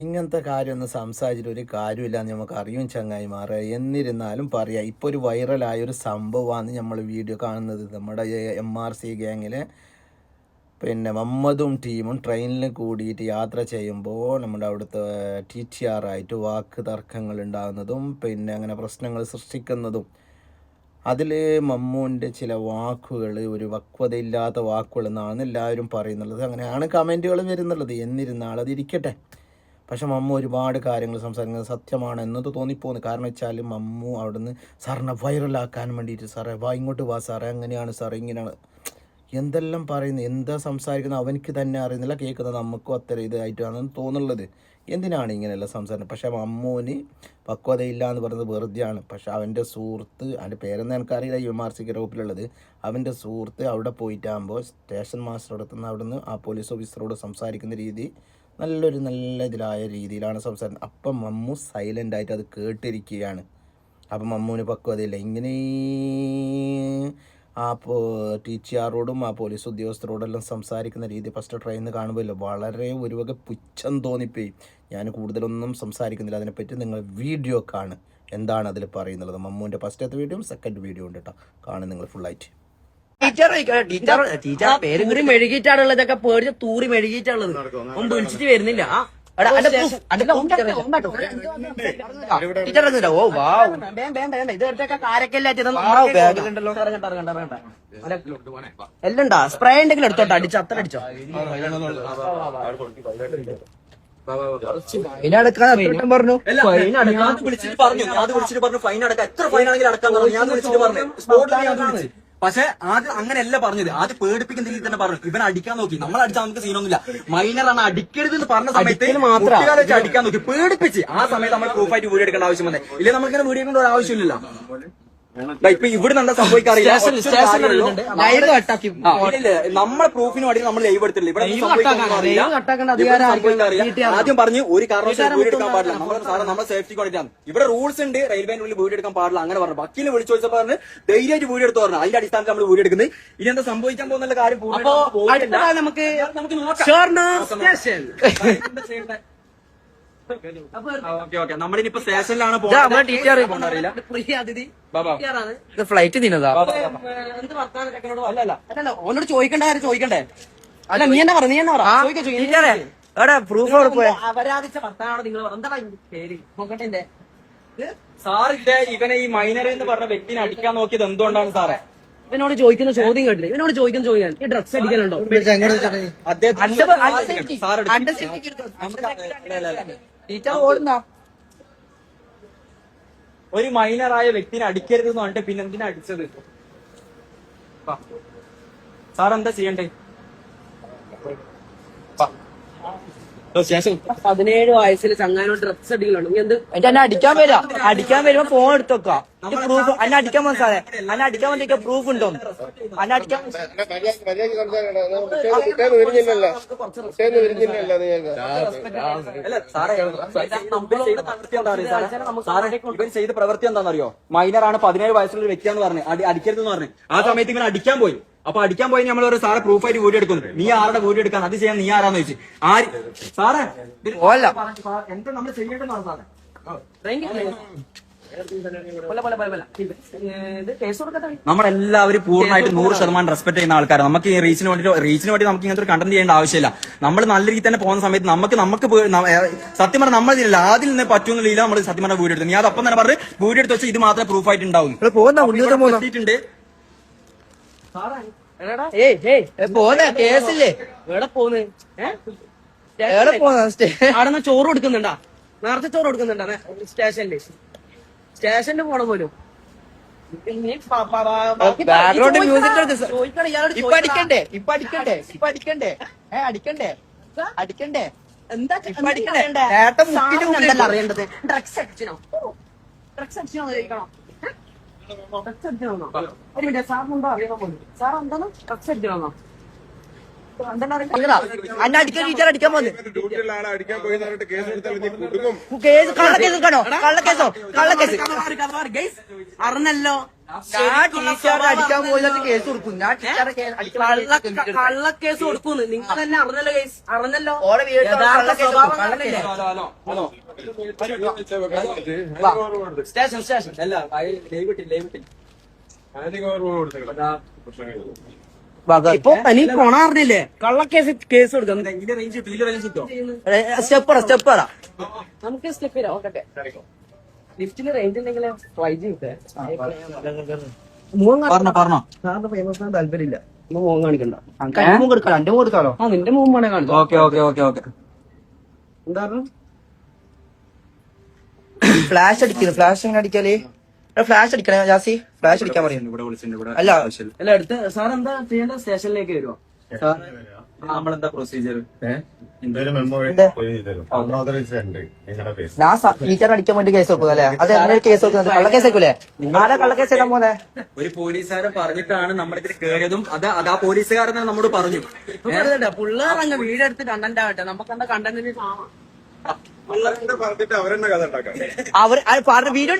ഇങ്ങനത്തെ കാര്യമൊന്നും സംസാരിച്ചിട്ട് ഒരു കാര്യമില്ല എന്ന് നമുക്ക് അറിയും ചങ്ങായി ചങ്ങായിമാരെ എന്നിരുന്നാലും പറയാം ഇപ്പോൾ ഒരു വൈറലായ ഒരു സംഭവമാണ് നമ്മൾ വീഡിയോ കാണുന്നത്. നമ്മുടെ എം ആർ സി ഗ്യാങ്ങിലെ പിന്നെ മമ്മദും ടീമും ട്രെയിനിൽ കൂടിയിട്ട് യാത്ര ചെയ്യുമ്പോൾ നമ്മുടെ അവിടുത്തെ ടി ടി ആർ ആയിട്ട് വാക്ക് തർക്കങ്ങൾ ഉണ്ടാകുന്നതും പിന്നെ അങ്ങനെ പ്രശ്നങ്ങൾ സൃഷ്ടിക്കുന്നതും. അതിൽ മമ്മൂന്റെ ചില വാക്കുകൾ ഒരു വക്വതയില്ലാത്ത വാക്കുകൾ എന്നാണ് എല്ലാവരും പറയുന്നുള്ളത്. അങ്ങനെയാണ് കമന്റുകൾ വരുന്നുള്ളത്. എന്നിരുന്നാൽ അതിരിക്കട്ടെ. പക്ഷെ മമ്മു ഒരുപാട് കാര്യങ്ങൾ സംസാരിക്കുന്നത് സത്യമാണ് എന്നത് തോന്നിപ്പോകുന്നു കാരണം വെച്ചാൽ മമ്മു അവിടുന്ന് സാറിനെ വൈറലാക്കാൻ വേണ്ടിയിട്ട് സാറേ വാ ഇങ്ങോട്ട് വാ സാറേ അങ്ങനെയാണ് സാറേ ഇങ്ങനെയാണ്. എന്തെല്ലാം പറയുന്നു എന്താ സംസാരിക്കുന്നത് അവനിക്ക് തന്നെ അറിയുന്നില്ല കേൾക്കുന്നത് നമുക്കും അത്ര ഇതായിട്ടാണെന്ന് തോന്നുന്നത്. എന്തിനാണ് ഇങ്ങനെയുള്ള സംസാരം പക്ഷേ മമ്മൂന് പക്വതയില്ല എന്ന് പറയുന്നത് വെറുതെയാണ്. പക്ഷെ അവന്റെ സുഹൃത്ത് അവന്റെ പേരെന്ന് എനിക്കറിയില്ല യു എം ആർ സി ഗ്രൂപ്പിലുള്ളത്. അവന്റെ സുഹൃത്ത് അവിടെ പോയിട്ടാകുമ്പോൾ സ്റ്റേഷൻ മാസ്റ്ററോടത്തുനിന്ന് അവിടുന്ന് ആ പോലീസ് ഓഫീസറോട് സംസാരിക്കുന്ന രീതി നല്ലൊരു നല്ല ഇതിലായ രീതിയിലാണ് സംസാരം അപ്പം മമ്മു സൈലന്റ് ആയിട്ട് അത് കേട്ടിരിക്കുകയാണ്. അപ്പം മമ്മൂന് പക്വതയില്ല. ഇങ്ങനെ ആ പോ ടീച്ചറോടും ആ പോലീസ് ഉദ്യോഗസ്ഥരോടെല്ലാം സംസാരിക്കുന്ന രീതി ഫസ്റ്റ് ട്രെയിനിൽ കാണുമ്പോഴല്ലോ വളരെ ഒരു വക പുച്ഛം തോന്നിപ്പോയി. ഞാൻ കൂടുതലൊന്നും സംസാരിക്കുന്നില്ല. അതിനെപ്പറ്റി നിങ്ങൾ വീഡിയോ കാണും. എന്താണ് അതിൽ പറയുന്നത്? മമ്മൂന്റെ ഫസ്റ്റത്തെ വീഡിയോയും സെക്കൻഡ് വീഡിയോ ഉണ്ട് കേട്ടോ കാണും നിങ്ങൾ ഫുള്ളായിട്ട് ടീച്ചർ ടീച്ചർ ടീച്ചർ പേരും കൂടി മെഴുകിയിട്ടാണുള്ളത് ഇതൊക്കെ പേടിച്ച് തൂറി മെഴുകിയിട്ടാണുള്ളത് ഒന്നും വിളിച്ചിട്ട് വരുന്നില്ല ടീച്ചർ. ഓ വാ ഇത് എടുത്തൊക്കെ കാരക്കല്ലാറ്റ് ബാഗിലുണ്ടല്ലോ എല്ലാം ഉണ്ടാ സ്പ്രേ ഉണ്ടെങ്കിലും എടുത്തോട്ടെ അടിച്ചോ അത്ര അടിച്ചോ ഫൈൻ അടക്കാൻ പറഞ്ഞു ഫൈൻ അടക്കാൻ വിളിച്ചിട്ട് പറഞ്ഞു ഞാൻ വിളിച്ചിട്ട് പറഞ്ഞു ഫൈൻ അടക്കാൻ എത്ര ഫൈൻ ആണെങ്കിലും അടക്കാൻ പറഞ്ഞു ഞാൻ വിളിച്ചിട്ട് പറഞ്ഞു സ്പോട്ടിൽ ഞാൻ വിളിച്ച് പക്ഷെ ആദ്യം അങ്ങനെയല്ല പറഞ്ഞത്. ആദ്യം പേടിപ്പിക്കുന്ന രീതിയിൽ തന്നെ പറഞ്ഞു. ഇവൻ അടിക്കാൻ നോക്കി. നമ്മൾ അടിച്ചാൽ നമുക്ക് സീനൊന്നുമില്ല. മൈനറാണ് അടിക്കരുത് എന്ന് പറഞ്ഞ സമയത്ത് കുട്ടികളെ വെച്ച് അടിക്കാൻ നോക്കി. പേടിപ്പിച്ച്. ആ സമയത്ത് നമ്മൾ പ്രൂഫായിട്ട് വീഡിയോ എടുക്കേണ്ട ആവശ്യം വന്നേ. ഇല്ലേ നമ്മളിങ്ങനെ വീഡിയോ എടുക്കേണ്ട ഒരു ആവശ്യമില്ലല്ലോ. ഇപ്പൊ ഇവിടെ എന്താ സംഭവിക്കാറില്ല? നമ്മളെ പ്രൂഫിന് വേണ്ടി നമ്മൾ ലൈവ് എടുത്തിട്ടില്ല. ഇവിടെ. ആദ്യം പറഞ്ഞു ഒരു കാരണവശാലും വീട് എടുക്കാൻ പാടില്ല. നമ്മൾ സാറേ നമ്മുടെ സേഫ്റ്റിക്ക് വേണ്ടിയിട്ടാണ്. ഇവിടെ റൂൾസ് ഉണ്ട്. റെയിൽവേന്റെ ഉള്ളിൽ വീട് എടുക്കാൻ പാടില്ല അങ്ങനെ പറഞ്ഞു. വക്കീലിനെ വിളിച്ചു ചോദിച്ചപ്പോൾ പറഞ്ഞ് ധൈര്യമായിട്ട് വീട് എടുത്തു പറഞ്ഞു. അതിന്റെ അടിസ്ഥാനത്തിൽ നമ്മൾ വീട് എടുക്കുന്നത്. ഇനി എന്താ സംഭവിക്കാൻ പോകുന്ന കാര്യം നമുക്ക് നോക്കാം. ഫ്ലൈറ്റ് തിന്നതാ. ഓനോട് ചോദിക്കണ്ട കാര്യം ചോദിക്കണ്ടേ? അല്ല നീ എന്നാ പറ നീ എന്നാ പറ. ചോദിക്കാ ചോദിക്കാ. എവിടെ പ്രൂഫ് അപരാധിച്ച ഭർത്താനാണോ നിങ്ങൾ എന്താ പേര്? നോക്കട്ടെ സാറിന്റെ ഇവനെ ഈ മൈനർ എന്ന് പറഞ്ഞ വ്യക്തിനെ അടിക്കാൻ നോക്കിയത് എന്തുകൊണ്ടാണ് സാറേ? ഇവനോട് ചോദിക്കുന്ന ചോദ്യം കേട്ടില്ല? ഇവനോട് ചോദിക്കുന്ന ചോദ്യം ഈ ഡ്രഗ്സ് അടിക്കലുണ്ടോ? ഒരു മൈനറായ വ്യക്തിനെ അടിക്കരുത് എന്ന് പറഞ്ഞിട്ട് പിന്നെ എന്തിനാ അടിച്ചത്? സാർ എന്താ ചെയ്യണ്ടേ? ശേഷം പതിനേഴ് വയസ്സിൽ ചങ്ങാനോട് ഡ്രഗ്സ് അടിക്കലുണ്ട് എന്നെ അടിക്കാൻ വരാ അടിക്കാൻ വരുമ്പോ ഫോൺ എടുത്തോക്ക പ്രൂഫ് അന്നെ അടിക്കാൻ വന്ന സാറേ അന്നെ അടിക്കാൻ വന്നിരിക്കാൻ പ്രൂഫ് ഉണ്ടോ അടിക്കാൻ ഇവൻ ചെയ്ത പ്രവൃത്തി എന്താണെന്നറിയോ മൈനറാണ് പതിനേഴ് വയസ്സുള്ള ഒരു വ്യക്തിയാന്ന് പറഞ്ഞു അടിക്കരുത് അടിക്കരുതെന്ന് പറഞ്ഞു ആ സമയത്ത് ഇവൻ അടിക്കാൻ പോയി അപ്പൊ അടിക്കാൻ പോയി നമ്മൾ ഒരു സാറെ പ്രൂഫായിട്ട് വീഡിയോ എടുക്കുന്നു. നീ ആരുടെ വീഡിയോ എടുക്കാൻ? അത് ചെയ്യാൻ നീ ആരാന്ന് ചോദിച്ചു. ആര്? സാറേ എന്താ നമ്മൾ ചെയ്യേണ്ടതാണ് സാറേ? നമ്മളെല്ലാവരും പൂർണമായിട്ട് നൂറ് ശതമാനം റെസ്പെക്ട് ചെയ്യുന്ന ആൾക്കാരാണ് നമുക്ക് ഈ റീച്ചിന് വേണ്ടി റീച്ചിന് വേണ്ടി നമുക്ക് ഇങ്ങനത്തെ ഒരു കണ്ടന്റ് ചെയ്യേണ്ട ആവശ്യമില്ല. നമ്മൾ നല്ല രീതിയിൽ തന്നെ പോകുന്ന സമയത്ത് നമുക്ക് നമുക്ക് സത്യം പറഞ്ഞാൽ നമ്മൾ ഇതില്ല ആദ്യം നിന്ന് പറ്റുന്ന രീതിയിൽ നമ്മൾ സത്യം പറഞ്ഞ വീഡിയോ എടുത്തു. നീ അതപ്പം അപ്പം തന്നെ പറഞ്ഞ് വീഡിയോ എടുത്ത് വെച്ചാൽ ഇത് മാത്രമേ പ്രൂഫ് ആയിട്ട് കേസില്ലേ? എവിടെ പോന്ന്? എവിടെ പോന്ന അവിടെ ചോറ് കൊടുക്കുന്നുണ്ടാ? നേരത്തെ ചോറ് കൊടുക്കുന്നുണ്ടാ? സ്റ്റേഷനിൽ. സ്റ്റേഷനിൽ പോണ പോലും. ബാക്ക്ഗ്രൗണ്ട് മ്യൂസിക് ഇപ്പൊ അടിക്കണ്ടേ? ഇപ്പൊ അടിക്കണ്ടേ? ഇപ്പൊ അടിക്കണ്ടേ? ഏ അടിക്കണ്ടേ? അടിക്കണ്ടേ? എന്താ ഇപ്പൊ അടിക്കണ്ടേ? അറിയേണ്ടത്. ഡ്രഗ്സ് അടിച്ചനോ? ഡ്രഗ്സ് അടിച്ചോ ചോദിക്കണോ? ഡ്രഗ്സ് അടിച്ചോ ഒരു മിനിറ്റ് സാറിനുണ്ടോ അറിയാൻ പോകുന്നു സാർ എന്താണ് ഡ്രഗ്സ് അടിച്ചോ അന്നെ അടിക്കാൻ ടീച്ചർ അടിക്കാൻ പോന്ന് ഡ്യൂട്ടിയുള്ള ആളെ അടിക്കാൻ പോയി എന്ന് പറഞ്ഞിട്ട് കേസ് കള്ളക്കേസ് കള്ളക്കേസോ കള്ളക്കേസ് അറിഞ്ഞല്ലോ ഞാൻ ടീച്ചറെ അടിക്കാൻ പോയിട്ട് കേസ് കൊടുക്കും ഞാൻ ടീച്ചറെ അടിക്കാൻ കള്ളക്കേസ് കൊടുക്കുന്നു നിങ്ങൾ തന്നെ അറിഞ്ഞല്ലോ കേസ് അറിഞ്ഞല്ലോ യഥാർത്ഥ സ്വഭാവം. സ്റ്റേഷൻ സ്റ്റേഷൻ അല്ല ലൈവിട്ടില്ല ഇപ്പൊ കള്ളക്കേസ് കേസ് കൊടുക്കാം. ഇതിന്റെ റേഞ്ച് കിട്ടും റേഞ്ച് കിട്ടും സ്റ്റെപ്പ് പറ സ്റ്റെപ്പ് പറ. നമുക്ക് സ്റ്റെപ്പ് ലിഫ്റ്റിന് റേഞ്ച് ഉണ്ടെങ്കിൽ ട്രൈ ഫേമസ് താല്പര്യമില്ല. മോൻ കാണിക്കണ്ട. എന്റെ രണ്ടും കൊടുക്കാലോ ആ നിന്റെ മോൻ കാണിച്ചു. Okay okay okay okay. എന്താ പറഞ്ഞു? ഫ്ലാഷ് അടിക്കുന്നു ഫ്ലാഷ് എങ്ങനെ അടിക്കാൽ? ഫ്ലാഷ് അടിക്കണേ ജാസി. ഫ്ലാഷ് അടിക്കാൻ പറയുന്നു ഇവിടെ വിളിച്ചിട്ടുണ്ട് ഇവിടെ അല്ല. അല്ല അടുത്ത് സാർ എന്താ ചെയ്യേണ്ട സ്റ്റേഷനിലേക്ക് വരുമോ നമ്മളെന്താ പ്രൊസീജിയർ ഞാൻ ടീച്ചർ അടിക്കാൻ വേണ്ടി കേസ് കൊടുക്കും അല്ലേ? അത് എങ്ങനെ കേസ് വെക്കുന്നത് കള്ളക്കേസ് വെക്കൂലേ? ആരാ കള്ളക്കേസ് ഇടാൻ പോലെ ഒരു പോലീസുകാരൻ പറഞ്ഞിട്ടാണ് നമ്മുടെ ഇതിൽ കയറിയതും അത് അത് ആ പോലീസുകാരൻ നമ്മോട് പറഞ്ഞു. പിള്ളേർ അങ്ങ് വീടെടുത്ത് കണ്ടന്റ് ആവട്ടെ നമുക്ക് എന്താ കണ്ടന്റിന് പറഞ്ഞിട്ട് അവരെന്നെ കഥ ഉണ്ടാക്കാം അവർ പറഞ്ഞ വീഡിയോ